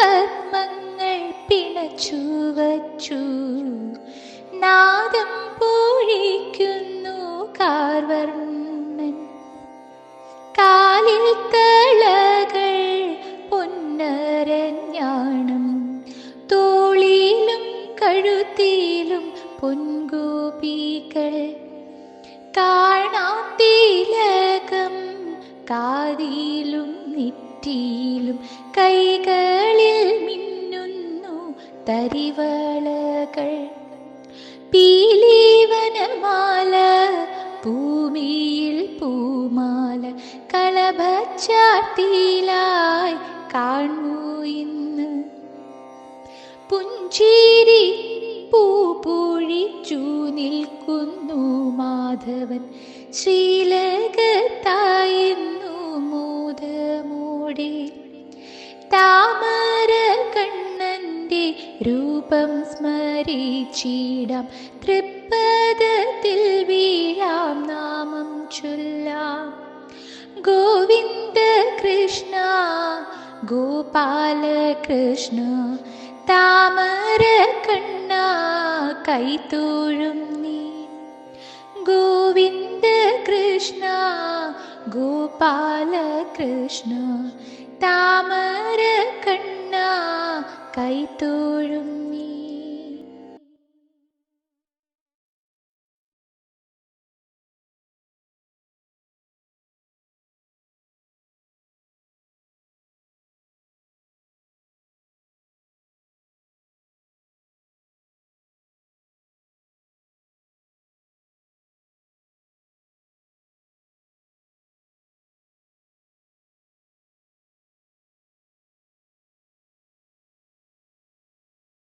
പത്മങ്ങൾ പിണച്ചു വച്ചു നാദം പൂഴിക്കുന്നു കാർവർണൻ കാലിൽ തളകൾ പൊന്നരഞ്ഞാണം. തോളിലും കഴുത്തിലും പൊൻഗോപികൾ. കാതിലും നെറ്റിയിലും കൈകളിൽ മിന്നുന്നു തരിവളകൾ. പീലീവനമാല ഭൂമിയിൽ പൂമാല കളഭച്ചാട്ടിയിലായി കാണൂ ഇന്ന്. പുഞ്ചീരി പൂ പൂഴിച്ചു നിൽക്കുന്നു മാധവൻ ശ്രീലകത്തായെന്നു താമര കണ്ണന്റെ രൂപം സ്മരിച്ചിടാം തൃപ്പദത്തിൽ വീഴാം നാമം ചൊല്ലാം. ഗോവിന്ദ കൃഷ്ണ ഗോപാല കൃഷ്ണ താമര കണ്ണ കൈത്തോഴും നീ. ഗോവിന്ദ കൃഷ്ണ ഗോപാല കൃഷ്ണ താമര കണ്ണ കൈത്തോഴും